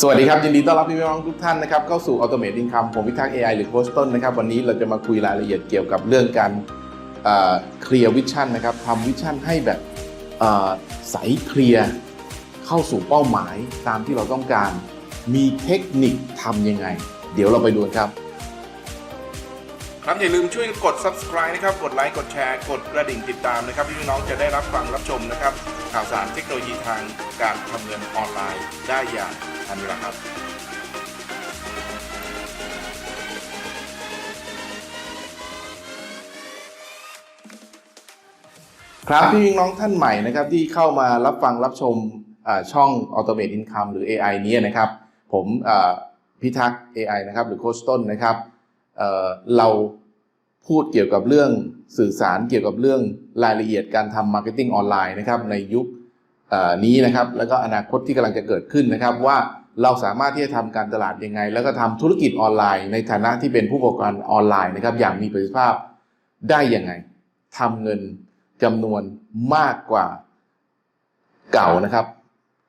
สวัสดีครับ ยินดีต้อนรับพี่น้องทุกท่านนะครับเข้าสู่ Automate Income ผมพิทักษ์ AI หรือโค้ชต้นนะครับ วันนี้เราจะมาคุยรายละเอียดเกี่ยวกับเรื่องการเคลียร์วิชั่นนะครับทำวิชั่นให้แบบใสเคลียร์เข้าสู่เป้าหมายตามที่เราต้องการ มีเทคนิคทำยังไง เดี๋ยวเราไปดูครับ ครับอย่าลืมช่วยกด subscribe นะครับกดไลค์กดแชร์กดกระดิ่งติดตามนะครับพี่น้องจะได้รับฟังรับชมนะครับ ข่าวสารเทคโนโลยีทางการทำเงินออนไลน์ได้อย่างทันเวลาครับครับพี่น้องท่านใหม่นะครับที่เข้ามารับฟังรับชมช่อง Automate Income หรือ AI เนี้นะครับ ผมพิทักษ์ AI นะครับหรือโคชต้นนะครับเเรา พูดเกี่ยวกับเรื่องสื่อสารเกี่ยวกับเรื่องรายละเอียดการทำมาร์เก็ตติ้งออนไลน์นะครับในยุคนี้นะครับแล้วก็อนาคตที่กำลังจะเกิดขึ้นนะครับว่าเราสามารถที่จะทำการตลาดยังไง แล้วก็ทำธุรกิจออนไลน์ ในฐานะที่เป็นผู้ประกอบการออนไลน์นะครับอย่างมีประสิทธิภาพได้ยังไงทำเงินจำนวนมากกว่าเก่านะครับ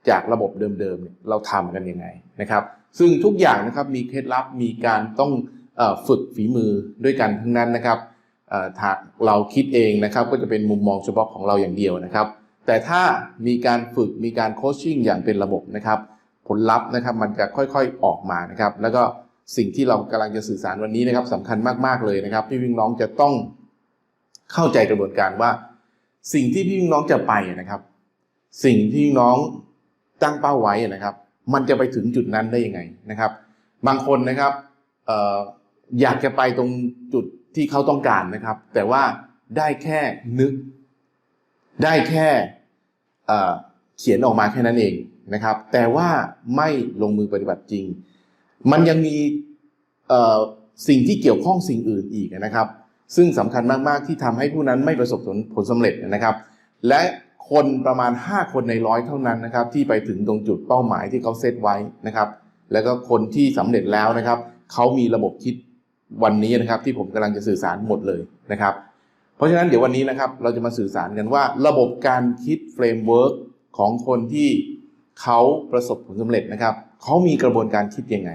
จากระบบเดิมๆเเราทำกันยังไงนะครับ ซึ่งทุกอย่างนะครับมีเคล็ดลับมีการต้อง ฝึกฝีมือด้วยกันทั้งนั้นนะครับเอ่อถ้าเราคิดเองนะครับก็จะเป็นมุมมองเฉพาะของเราอย่างเดียวนะครับ แต่ถ้ามีการฝึกมีการโคชชิ่งอย่างเป็นระบบนะครับ ผลลัพธ์นะครับมันจะค่อยๆออกมานะครับ แล้วก็สิ่งที่เรากำลังจะสื่อสารวันนี้นะครับสำคัญมากๆเลยนะครับ พี่วิ่งน้องจะต้องเข้าใจกระบวนการว่า สิ่งที่พี่วิ่งน้องจะไปนะครับ สิ่งที่พี่น้องตั้งเป้าไว้นะครับ มันจะไปถึงจุดนั้นได้ยังไงนะครับ บางคนนะครับเอ่อ อยากจะไปตรงจุดที่เขาต้องการนะครับ แต่ว่าได้แค่นึก ได้แค่เขียนออกมาแค่นั้นเองนะครับ แต่ว่าไม่ลงมือปฏิบัติจริง มันยังมีสิ่งที่เกี่ยวข้องสิ่งอื่นอีกนะครับ ซึ่งสำคัญมาก ๆ ที่ทำให้ผู้นั้นไม่ประสบผลผลสำเร็จนะครับ และคนประมาณ 5 คนในร้อยเท่านั้นนะครับ ที่ไปถึงตรงจุดเป้าหมายที่เขาเซตไว้นะครับ แล้วก็คนที่สำเร็จแล้วนะครับ เขามีระบบคิด วันนี้นะครับที่ผมกำลังจะสื่อสารหมดเลยนะครับ เพราะฉะนั้นเดี๋ยววันนี้นะครับเราจะมาสื่อสารกันว่า ระบบการคิดเฟรมเวิร์กของคนที่เขาประสบผลสำเร็จนะครับเขามีกระบวนการคิดยังไง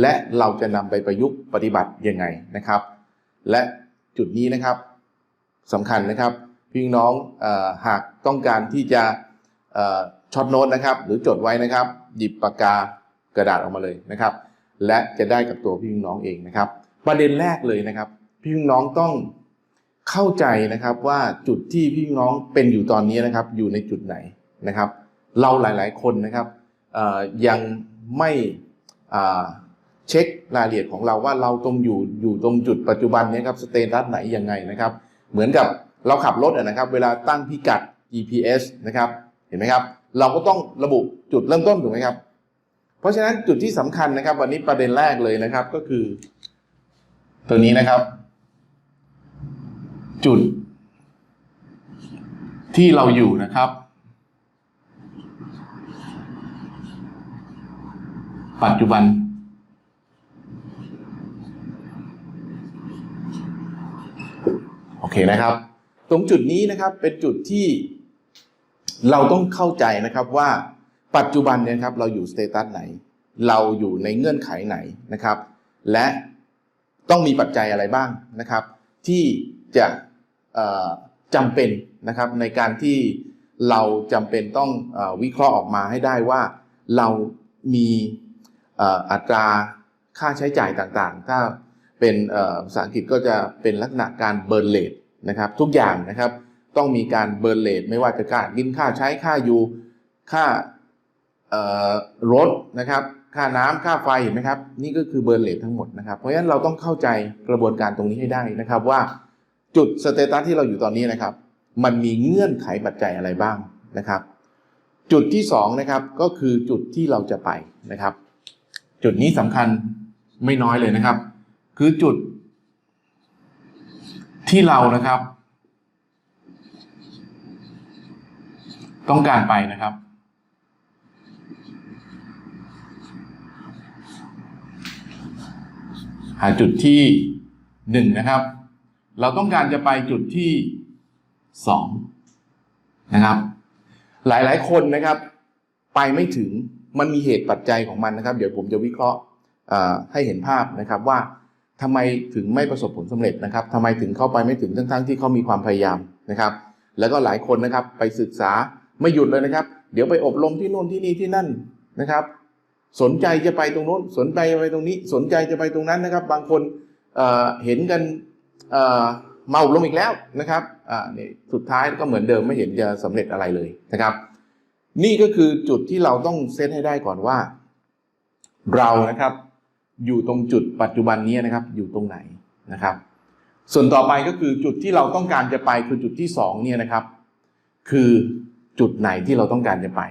และเราจะนำไปประยุกต์ปฏิบัติยังไงนะครับ และจุดนี้นะครับสำคัญนะครับพี่น้องออหากต้องการที่จะช็อตโน้ตนะครับ หรือจดไว้นะครับ หยิบปากกากระดาษออกมาเลยนะครับ และจะได้กับตัวพี่น้องเองนะครับ ประเด็นแรกเลยนะครับ พี่น้องต้องเข้าใจนะครับว่าจุดที่พี่น้องเป็นอยู่ตอนนี้นะครับ อยู่ในจุดไหนนะครับ เราหลาย ๆ คนนะครับยังไม่เช็ครายละเอียดของเราว่าเราตรงอยู่อยู่ตรงจุดปัจจุบันนี้ครับสเตตัสไหนยังไงนะครับ เหมือนกับเราขับรถนะครับ เวลาตั้งพิกัด GPS นะครับเห็นไหมครับ เราก็ต้องระบุจุดเริ่มต้นถูกไหมครับ เพราะฉะนั้นจุดที่สำคัญนะครับ วันนี้ประเด็นแรกเลยนะครับก็คือ ตัวนี้นะครับ จุด ที่เราอยู่นะครับ ปัจจุบัน โอเคนะครับ ตรงจุดนี้นะครับเป็นจุดที่เราต้องเข้าใจนะครับว่าปัจจุบันเนี่ยครับเราอยู่สเตตัสไหน เราอยู่ในเงื่อนไขไหนนะครับ และ ต้องมีปัจจัยอะไรบ้างนะครับ ที่จะเอ่อจำเป็นนะครับในการที่เราจำเป็นต้องอวิเคราะห์ออกมาให้ได้ว่าเรามีอัตราค่าใช้จ่ายต่างๆ ถ้าเป็นภาษาอังกฤษก็จะเป็นลักษณะการเบิร์นเลทนะครับ ทุกอย่างนะครับต้องมีการเบิร์นเลทไม่ว่าจะค่ากินค่าใช้ค่าอยู่ค่ารถนะครับ ค่าน้ำค่าไฟเห็นไหมครับ นี่ก็คือเบิร์เลททั้งหมดนะครับ เพราะฉะนั้นเราต้องเข้าใจกระบวนการตรงนี้ให้ได้นะครับว่าจุดสเตตัสที่เราอยู่ตอนนี้นะครับ มันมีเงื่อนไขปัจจัยอะไรบ้างนะครับ จุดที่สองนะครับก็คือจุดที่เราจะไปนะครับ จุดนี้สำคัญไม่น้อยเลยนะครับ คือจุดที่เรานะครับ ต้องการไปนะครับ หาจุดที่หนึ่งนะครับ เราต้องการจะไปจุดที่สองนะครับ หลายๆคนนะครับ ไปไม่ถึงมันมีเหตุปัจจัยของมันนะครับ เดี๋ยวผมจะวิเคราะห์ให้เห็นภาพนะครับว่าทำไมถึงไม่ประสบผลสำเร็จนะครับทำไมถึงเข้าไปไม่ถึงทั้งๆที่เขามีความพยายามนะครับ แล้วก็หลายคนนะครับไปศึกษาไม่หยุดเลยนะครับ เดี๋ยวไปอบรมที่โน่นที่นี่ที่นั่นนะครับ สนใจจะไปตรงโน้น สนใจจะไปตรงนี้ สนใจจะไปตรงนั้นนะครับ บางคนเเห็นกันเมาอบรมอีกแล้วนะครับนี่สุดท้ายก็เหมือนเดิมไม่เห็นจะสำเร็จอะไรเลยนะครับ นี่ก็คือจุดที่เราต้องเซตให้ได้ก่อนว่า เรานะครับ อยู่ตรงจุดปัจจุบันนี้นะครับ อยู่ตรงไหนนะครับ ส่วนต่อไปก็คือจุดที่เราต้องการจะไปคือจุดที่สองเนี่ยนะครับ คือจุดไหนที่เราต้องการจะไป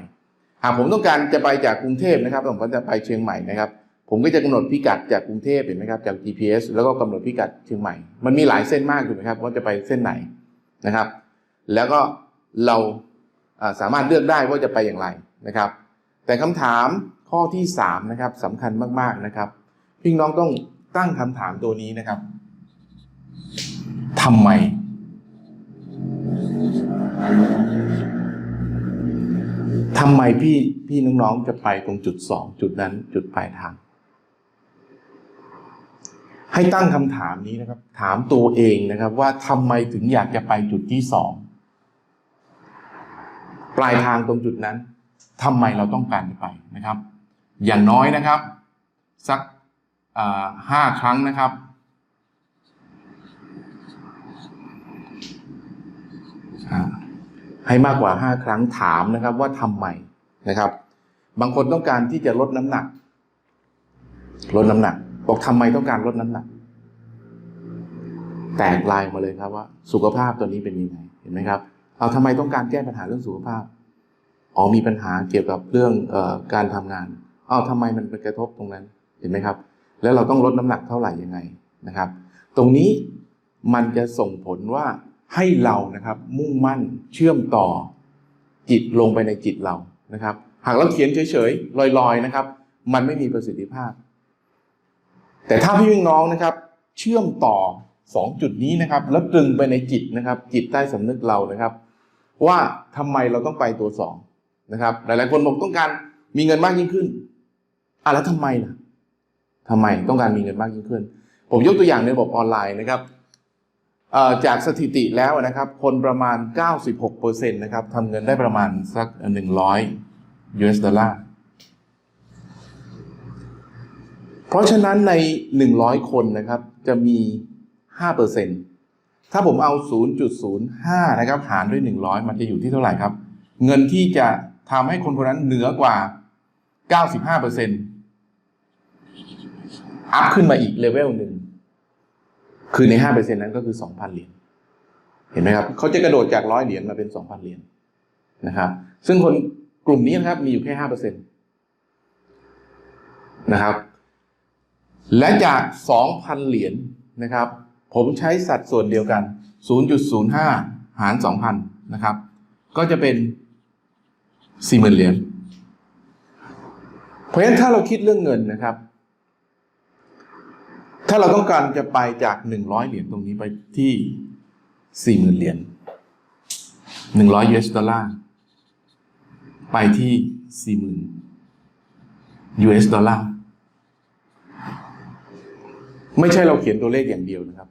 หากผมต้องการจะไปจากกรุงเทพนะครับผมก็จะไปเชียงใหม่นะครับ ผมก็จะกำหนดพิกัดจากกรุงเทพเห็นไหมครับจาก GPS แล้วก็กำหนดพิกัดเชียงใหม่ มันมีหลายเส้นมากถูกไหมครับว่าจะไปเส้นไหนนะครับ แล้วก็เราสามารถเลือกได้ว่าจะไปอย่างไรนะครับ แต่คำถามข้อที่สามนะครับสำคัญมากๆนะครับ พี่น้องต้องตั้งคำถามตัวนี้นะครับทำไม ทำไมพี่พี่น้องๆจะไปตรงจุดสองจุดนั้นจุดปลายทาง ให้ตั้งคำถามนี้นะครับ ถามตัวเองนะครับ ว่าทำไมถึงอยากจะไปจุดที่สองปลายทางตรงจุดนั้นทำไมเราต้องการจะไปนะครับ อย่างน้อยนะครับ สักห้าครั้งนะครับ อ่า ให้มากกว่าห้าครั้งถามนะครับว่าทำไมนะครับ บางคนต้องการที่จะลดน้ำหนัก ลดน้ำหนัก บอกทำไมต้องการลดน้ำหนัก แตกลายมาเลยครับว่า สุขภาพตัวนี้เป็นยังไงเห็นไหมครับ เอาทำไมต้องการแก้ปัญหาเรื่องสุขภาพอ๋อมีปัญหาเกี่ยวกับเรื่องออการทำงานอ้าวทำไมมันไปกระทบตรงนั้นเห็นไหมครับ แล้วเราต้องลดน้ำหนักเท่าไหร่ยังไงนะครับ ตรงนี้มันจะส่งผลว่า ให้เรานะครับมุ่งมั่นเชื่อมต่อจิตลงไปในจิตเรานะครับ หากเราเขียนเฉยๆลอยๆนะครับ มันไม่มีประสิทธิภาพ แต่ถ้าพี่น้องนะครับ เชื่อมต่อสองจุดนี้นะครับ แล้วตรึงไปในจิตนะครับ จิตใต้สำนึกเรานะครับ ว่าทำไมเราต้องไปตัวสองนะครับ หลายๆคนบอกต้องการมีเงินมากยิ่งขึ้นอะแล้วทำไมล่ะทำไมต้องการมีเงินมากยิ่งขึ้น ผมยกตัวอย่างในระบบออนไลน์นะครับ จากสถิติแล้วนะครับ คนประมาณ 96%นะครับทำเงินได้ประมาณสัก 100 US ดอลลาร์ เพราะฉะนั้นใน 100 คนนะครับจะมี 5%ถ้าผมเอา 0.05 นะครับ หารด้วย 100 มันจะอยู่ที่เท่าไหร่ครับ เงินที่จะทำให้คนคนนั้นเหนือกว่า 95%อัพขึ้นมาอีกเลเวลหนึ่ง คือใน5%นั้นก็คือ2,000เหรียญเห็นไหมครับเขาจะกระโดดจาก100เหรียญมาเป็น2,000เหรียญนะครับ ซึ่งคนกลุ่มนี้นะครับ มีอยู่แค่5%นตนะครับ และจาก2,000เหรียญนะครับ ผมใช้สัดส่วนเดียวกัน0.05หาร2,000นนะครับ ก็จะเป็น40,000เหรียญเพราะฉะนั้นถ้าเราคิดเรื่องเงินนะครับ ถ้าเราต้องการจะไปจาก100เหรียญตรงนี้ไปที่40,000เหรียญ100 US ดอลลาร์ไปที่40,000 US ดอลลาร์ไม่ใช่เราเขียนตัวเลขอย่างเดียวนะครับ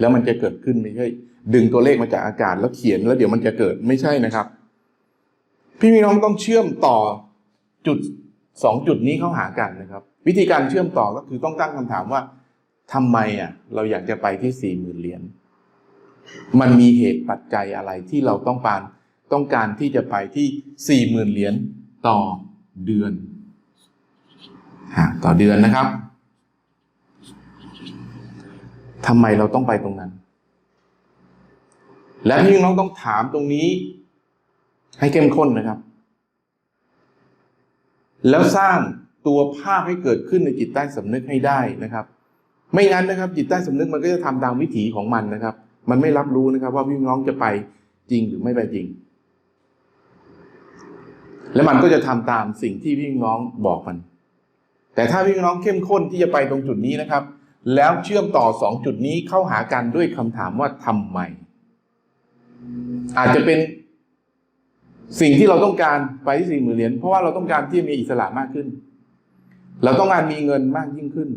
แล้วมันจะเกิดขึ้นไม่ใช่ดึงตัวเลขมาจากอากาศแล้วเขียนแล้วเดี๋ยวมันจะเกิดไม่ใช่นะครับ พี่พี่น้องต้องเชื่อมต่อจุดสองจุดนี้เข้าหากันนะครับ วิธีการเชื่อมต่อก็คือต้องตั้งคำถามว่า ทำไมอะ เราอยากจะไปที่สี่หมื่นเหรียญมันมีเหตุปัจจัยอะไรที่เราต้องการต้องการที่จะไปที่สี่หมื่นเหรียญต่อเดือนฮะต่อเดือนนะครับทำไมเราต้องไปตรงนั้น และพี่น้องต้องถามตรงนี้ ให้เข้มข้นนะครับ แล้วสร้างตัวภาพให้เกิดขึ้นในจิตใต้สำนึกให้ได้นะครับ ไม่งั้นนะครับ จิตใต้สำนึกมันก็จะทำตามวิถีของมันนะครับ มันไม่รับรู้นะครับ ว่าพี่น้องจะไปจริงหรือไม่ไปจริง แล้วมันก็จะทำตามสิ่งที่พี่น้องบอกมัน แต่ถ้าพี่น้องเข้มข้นที่จะไปตรงจุดนี้นะครับ แล้วเชื่อมต่อสองจุดนี้เข้าหากันด้วยคำถามว่าทำไม อาจจะเป็นสิ่งที่เราต้องการไปที่สี่หมื่นเหรียญเพราะว่าเราต้องการที่มีอิสระมากขึ้น เราต้องการมีเงินมากยิ่งขึ้น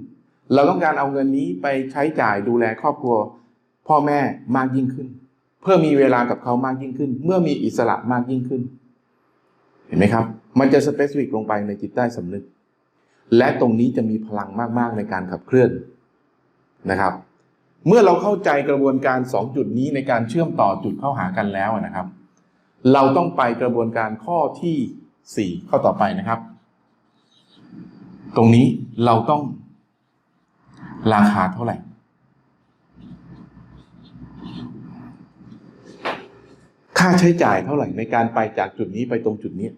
เราต้องการเอาเงินนี้ไปใช้จ่ายดูแลครอบครัว พ่อแม่มากยิ่งขึ้น เพื่อมีเวลากับเขามากยิ่งขึ้น เมื่อมีอิสระมากยิ่งขึ้น เห็นไหมครับ มันจะสเปซิฟิกลงไปในจิตใต้สำนึก และตรงนี้จะมีพลังมาก ๆ ในการขับเคลื่อนนะครับ เมื่อเราเข้าใจกระบวนการสองจุดนี้ในการเชื่อมต่อจุดเข้าหากันแล้วนะครับ เราต้องไปกระบวนการข้อที่สี่ข้อต่อไปนะครับ ตรงนี้เราต้อง ราคาเท่าไหร่ ค่าใช้จ่ายเท่าไหร่ในการไปจากจุดนี้ไปตรงจุดนี้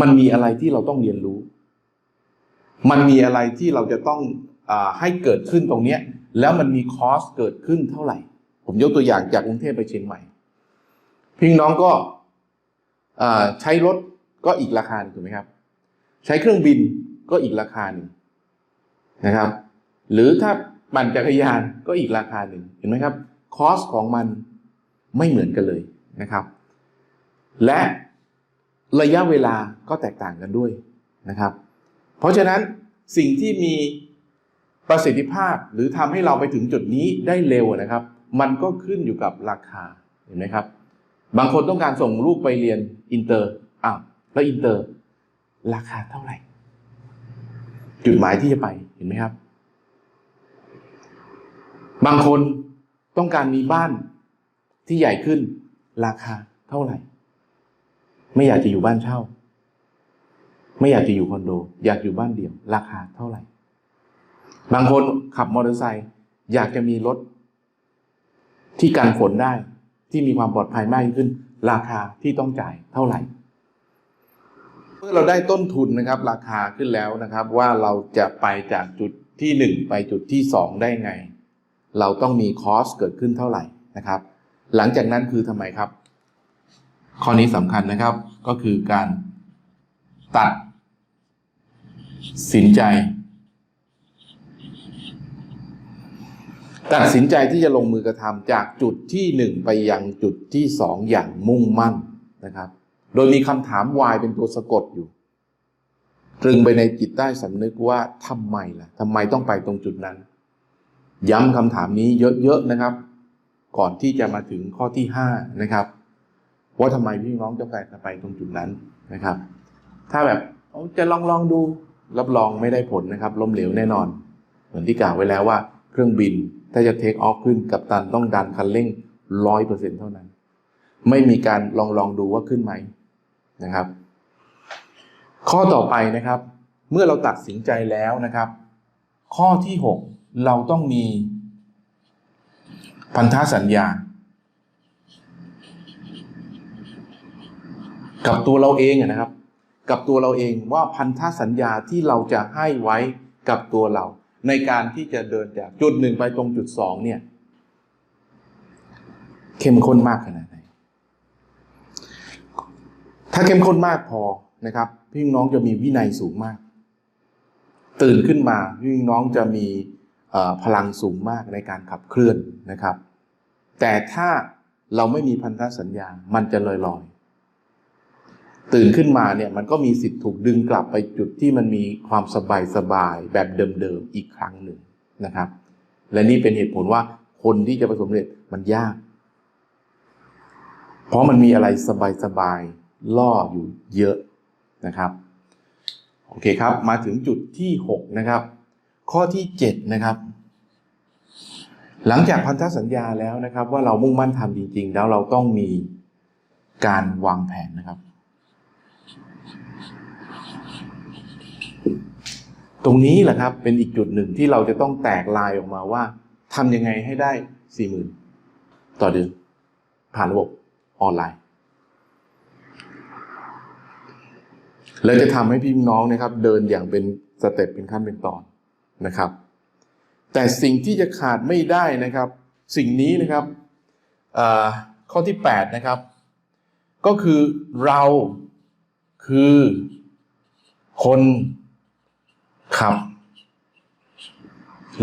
มันมีอะไรที่เราต้องเรียนรู้ มันมีอะไรที่เราจะต้องอให้เกิดขึ้นตรงเนี้ยแล้วมันมีคอสเกิดขึ้นเท่าไหร่ ผมยกตัวอย่างจากกรุงเทพไปเชียงใหม่ พี่น้องก็ใช้รถก็อีกราคาหนึ่งถูกไหมครับ ใช้เครื่องบินก็อีกราคาหนึ่ง นะครับ หรือถ้าปั่นจักรยานก็อีกราคาหนึ่งเห็นไหมครับคอสของมันไม่เหมือนกันเลยนะครับ และระยะเวลาก็แตกต่างกันด้วยนะครับ เพราะฉะนั้นสิ่งที่มีประสิทธิภาพหรือทำให้เราไปถึงจุดนี้ได้เร็วนะครับ มันก็ขึ้นอยู่กับราคาเห็นไหมครับ บางคนต้องการส่งลูกไปเรียนอินเตอร์อ้าวแล้วอินเตอร์ ราคาเท่าไหร่ จุดหมายที่จะไปเห็นไหมครับ บางคนต้องการมีบ้านที่ใหญ่ขึ้นราคาเท่าไหร่ ไม่อยากจะอยู่บ้านเช่า ไม่อยากจะอยู่คอนโด อยากอยู่บ้านเดี่ยว ราคาเท่าไหร่ บางคนขับมอเตอร์ไซค์อยากจะมีรถ ที่กันฝนได้ที่มีความปลอดภัยมากขึ้น ราคาที่ต้องจ่ายเท่าไหร่ เมื่อเราได้ต้นทุนนะครับราคาขึ้นแล้วนะครับ ว่าเราจะไปจากจุดที่หนึ่งไปจุดที่สองได้ไง เราต้องมีคอสเกิดขึ้นเท่าไหร่นะครับ หลังจากนั้นคือทำไมครับ ข้อนี้สำคัญนะครับก็คือการตัดสินใจ ตัดสินใจที่จะลงมือกระทำจากจุดที่หนึ่งไปยังจุดที่สองอย่างมุ่งมั่นนะครับ โดยมีคำถามวายเป็นตัวสะกดอยู่ ตรึงไปในจิตใต้สำนึกว่าทำไมล่ะทำไมต้องไปตรงจุดนั้น ย้ำคำถามนี้เยอะๆนะครับ ก่อนที่จะมาถึงข้อที่ห้านะครับ ว่าทำไมพี่น้องต้องการจะไปตรงจุดนั้นนะครับ ถ้าแบบจะลองลองดูรับรองไม่ได้ผลนะครับ ล้มเหลวแน่นอน เหมือนที่กล่าวไว้แล้วว่า เครื่องบินถ้าจะเทคออฟขึ้นกับตันต้องดันคันเร่งร้อยเปอร์เซ็นเท่านั้น ไม่มีการลองลองดูว่าขึ้นไหม นะครับ ข้อต่อไปนะครับ เมื่อเราตัดสินใจแล้วนะครับ ข้อที่หกเราต้องมี พันธสัญญา กับตัวเราเองนะครับ กับตัวเราเองว่าพันธสัญญาที่เราจะให้ไว้กับตัวเรา ในการที่จะเดินจากจุดหนึ่งไปตรงจุดสองเนี่ย เข้มข้นมากขนาดไหน ถ้าเข้มข้นมากพอนะครับ พี่น้องจะมีวินัยสูงมาก ตื่นขึ้นมาพี่น้องจะมีพลังสูงมากในการขับเคลื่อนนะครับ แต่ถ้าเราไม่มีพันธสัญญา มันจะลอยลอยตื่นขึ้นมาเนี่ยมันก็มีสิทธิ์ถูกดึงกลับไปจุดที่มันมีความสบายสบายแบบเดิมๆอีกครั้งหนึ่งนะครับ และนี่เป็นเหตุผลว่าคนที่จะประสบความสำเร็จมันยาก เพราะมันมีอะไรสบายๆ ล่ออยู่เยอะนะครับโอเคครับมาถึงจุดที่หกนะครับข้อที่เจ็ดนะครับหลังจากพันธสัญญาแล้วนะครับ ว่าเรามุ่งมั่นทำจริง ๆ แล้วเราต้องมีการวางแผนนะครับ ตรงนี้แหละครับเป็นอีกจุดหนึ่งที่เราจะต้องแตกลายออกมาว่าทำยังไงให้ได้สี่หมื่นต่อเดือนผ่านระบบออนไลน์ และจะทำให้พี่น้องนะครับ เดินอย่างเป็นสเต็ปเป็นขั้นเป็นตอนนะครับ แต่สิ่งที่จะขาดไม่ได้นะครับ สิ่งนี้นะครับข้อที่ 8 นะครับ ก็คือเราคือคนขับ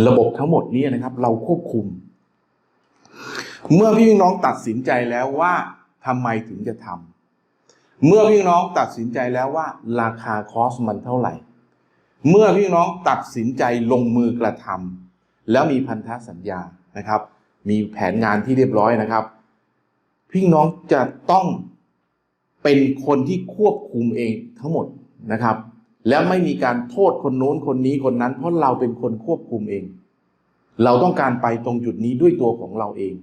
ระบบทั้งหมดนี้นะครับ เราควบคุม เมื่อพี่น้องตัดสินใจแล้วว่าทำไมถึงจะทำ เมื่อพี่น้องตัดสินใจแล้วว่า ราคาคอสมันเท่าไหร่ เมื่อพี่น้องตัดสินใจลงมือกระทำแล้วมีพันธสัญญานะครับ มีแผนงานที่เรียบร้อยนะครับ พี่น้องจะต้องเป็นคนที่ควบคุมเองทั้งหมดนะครับ แล้วไม่มีการโทษคนโน้นคนนี้คนนั้น เพราะเราเป็นคนควบคุมเอง เราต้องการไปตรงจุดนี้ด้วยตัวของเราเอง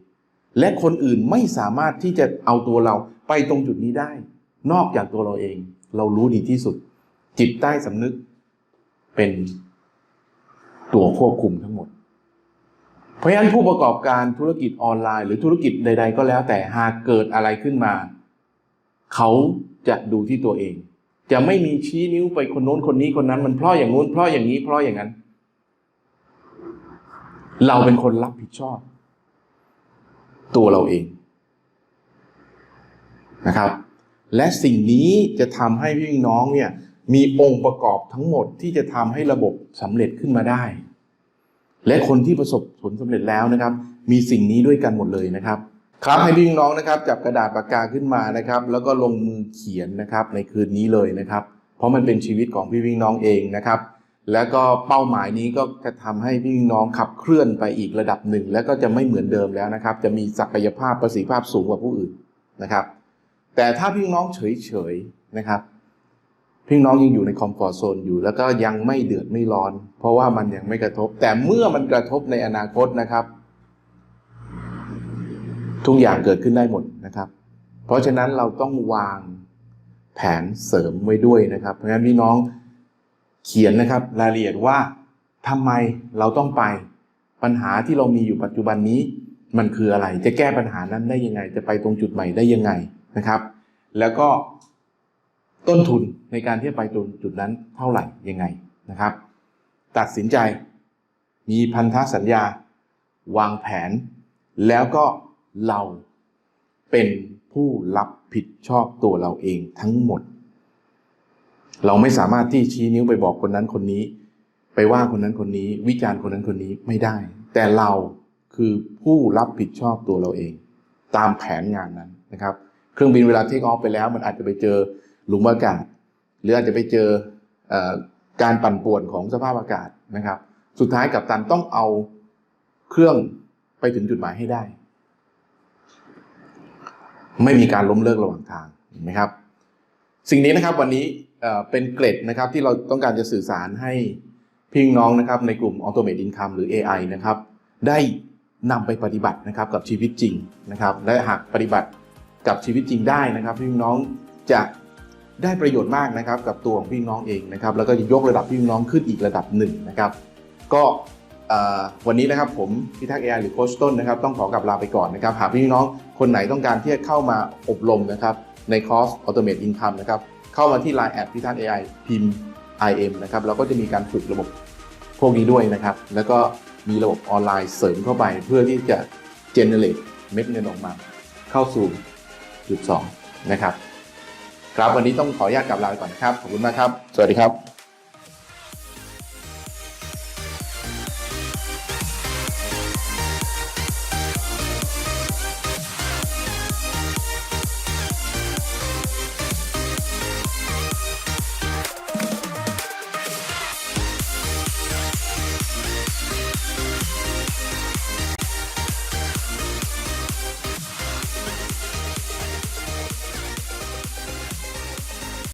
และคนอื่นไม่สามารถที่จะเอาตัวเราไปตรงจุดนี้ได้ นอกจากตัวเราเอง เรารู้ดีที่สุด จิตใต้สำนึกเป็นตัวควบคุมทั้งหมด เพราะฉะนั้นผู้ประกอบการธุรกิจออนไลน์ หรือธุรกิจใด ๆ ก็แล้วแต่หากเกิดอะไรขึ้นมา เขาจะดูที่ตัวเอง จะไม่มีชี้นิ้วไปคนโน้นคนนี้คนนั้น มันเพราะอย่างโน้นเพราะอย่างนี้เพราะอย่างนั้น เราเป็นคนรับผิดชอบ ตัวเราเองนะครับ และสิ่งนี้จะทำให้พี่น้องเนี่ยมีองค์ประกอบทั้งหมดที่จะทำให้ระบบสำเร็จขึ้นมาได้ และคนที่ประสบผลสำเร็จแล้วนะครับ มีสิ่งนี้ด้วยกันหมดเลยนะครับ ครับให้พี่น้องนะครับ จับกระดาษปากกาขึ้นมานะครับ แล้วก็ลงมือเขียนนะครับ ในคืนนี้เลยนะครับ เพราะมันเป็นชีวิตของพี่พี่น้องเองนะครับ แล้วก็เป้าหมายนี้ก็จะทำให้พี่น้องขับเคลื่อนไปอีกระดับหนึ่ง แล้วก็จะไม่เหมือนเดิมแล้วนะครับ จะมีศักยภาพประสิทธิภาพสูงกว่าผู้อื่นนะครับ แต่ถ้าพี่น้องเฉยๆนะครับ พี่น้องยังอยู่ในคอมฟอร์ทโซนอยู่ แล้วก็ยังไม่เดือดไม่ร้อน เพราะว่ามันยังไม่กระทบ แต่เมื่อมันกระทบในอนาคตนะครับ ทุกอย่างเกิดขึ้นได้หมดนะครับ เพราะฉะนั้นเราต้องวางแผนเสริมไว้ด้วยนะครับ เพราะฉะนั้นพี่น้องเขียนนะครับ รายละเอียดว่าทำไมเราต้องไปปัญหาที่เรามีอยู่ปัจจุบันนี้ มันคืออะไรจะแก้ปัญหานั้นได้ยังไง จะไปตรงจุดใหม่ได้ยังไง นะครับ แล้วก็ต้นทุนในการที่จะไปตรงจุดนั้นเท่าไหร่ยังไงนะครับ ตัดสินใจมีพันธสัญญาวางแผน แล้วก็เราเป็นผู้รับผิดชอบตัวเราเองทั้งหมด เราไม่สามารถที่ชี้นิ้วไปบอกคนนั้นคนนี้ ไปว่าคนนั้นคนนี้ วิจารณ์คนนั้นคนนี้ไม่ได้ แต่เราคือผู้รับผิดชอบตัวเราเอง ตามแผนงานนั้นนะครับ เครื่องบินเวลาเทคออฟไปแล้ว มันอาจจะไปเจอหลุมอากาศ หรืออาจจะไปเจออการปั่นป่วนของสภาพอากาศนะครับ สุดท้ายกับตันต้องเอาเครื่องไปถึงจุดหมายให้ได้ ไม่มีการล้มเลิกระหว่างทางเห็นไหมครับ สิ่งนี้นะครับวันนี้เอ่อเป็นเกร็ดนะครับที่เราต้องการจะสื่อสารให้พี่น้องนะครับในกลุ่ม Automate Income หรือ AI นะครับ ได้นำไปปฏิบัตินะครับกับชีวิตจริงนะครับ และหากปฏิบัติ กับชีวิตจริงได้นะครับพี่น้องจะได้ประโยชน์มากนะครับกับตัวของพี่น้องเองนะครับแล้วก็จะยกระดับพี่น้องขึ้นอีกระดับหนึ่งนะครับ ก็วันนี้นะครับผมพิทักษ์ AI หรือโคชต้นนะครับต้องขอกลับลาไปก่อนนะครับหากพี่น้องคนไหนต้องการที่จะเข้ามาอบรมนะครับในคอร์ส Automate Income นะครับเข้ามาที่ Line แอดพิทักษ์ AI พิมพ์ IM นะครับแล้วก็จะมีการฝึกระบบพวกนี้ด้วยนะครับ แล้วก็มีระบบออนไลน์เสริมเข้าไป เพื่อที่จะ generate เม็ดเงินออกมา เข้าสู่ นะครับ ครับวันนี้ต้องขออนุญาตกลับลาไปก่อนนะครับ ขอบคุณมากครับ สวัสดีครับ